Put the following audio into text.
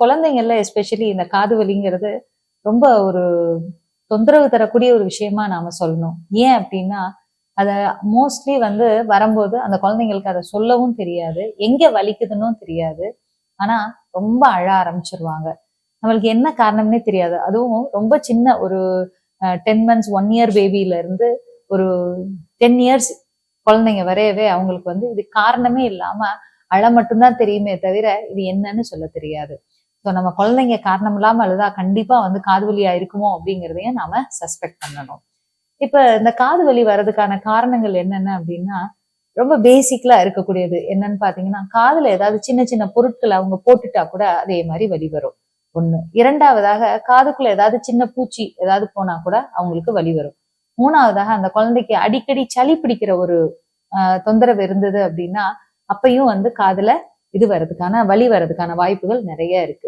குழந்தைங்கள்ல especially இந்த காது வலிங்கிறது ரொம்ப ஒரு தொந்தரவு தரக்கூடிய ஒரு விஷயமா நாம சொல்லணும். ஏன் அப்படின்னா அத மோஸ்ட்லி வந்து வரும்போது அந்த குழந்தைங்களுக்கு அதை சொல்லவும் தெரியாது எங்க வலிக்குதுன்னும் தெரியாது. ஆனா ரொம்ப அழ ஆரம்பிச்சிருவாங்க. நம்மளுக்கு என்ன காரணம்னே தெரியாது. அதுவும் ரொம்ப சின்ன ஒரு டென் மந்த்ஸ் ஒன் இயர் பேபியில இருந்து ஒரு டென் இயர்ஸ் குழந்தைங்க வரையவே அவங்களுக்கு வந்து இது காரணமே இல்லாம அழ மட்டும்தான் தெரியுமே தவிர இது என்னன்னு சொல்ல தெரியாது. ஸோ நம்ம குழந்தைங்க காரணம் இல்லாம அழுதா கண்டிப்பா வந்து காது வலியா இருக்குமோ அப்படிங்கிறதையும் நாம சஸ்பெக்ட் பண்ணணும். இப்ப இந்த காது வலி வர்றதுக்கான காரணங்கள் என்னென்ன அப்படின்னா ரொம்ப பேசிக்லா இருக்கக்கூடியது என்னன்னு பாத்தீங்கன்னா காதுல ஏதாவது சின்ன சின்ன பொருட்கள் அவங்க போட்டுட்டா கூட அதே மாதிரி வலி வரும். ஒண்ணு. இரண்டாவதாக காதுக்குள்ள ஏதாவது சின்ன பூச்சி ஏதாவது போனா கூட அவங்களுக்கு வலி வரும். மூணாவதாக அந்த குழந்தைக்கு அடிக்கடி சளி பிடிக்கிற ஒரு தொந்தரவு இருந்தது அப்படின்னா அப்பையும் வந்து காதுல இது வர்றதுக்கான வலி வர்றதுக்கான வாய்ப்புகள் நிறைய இருக்கு.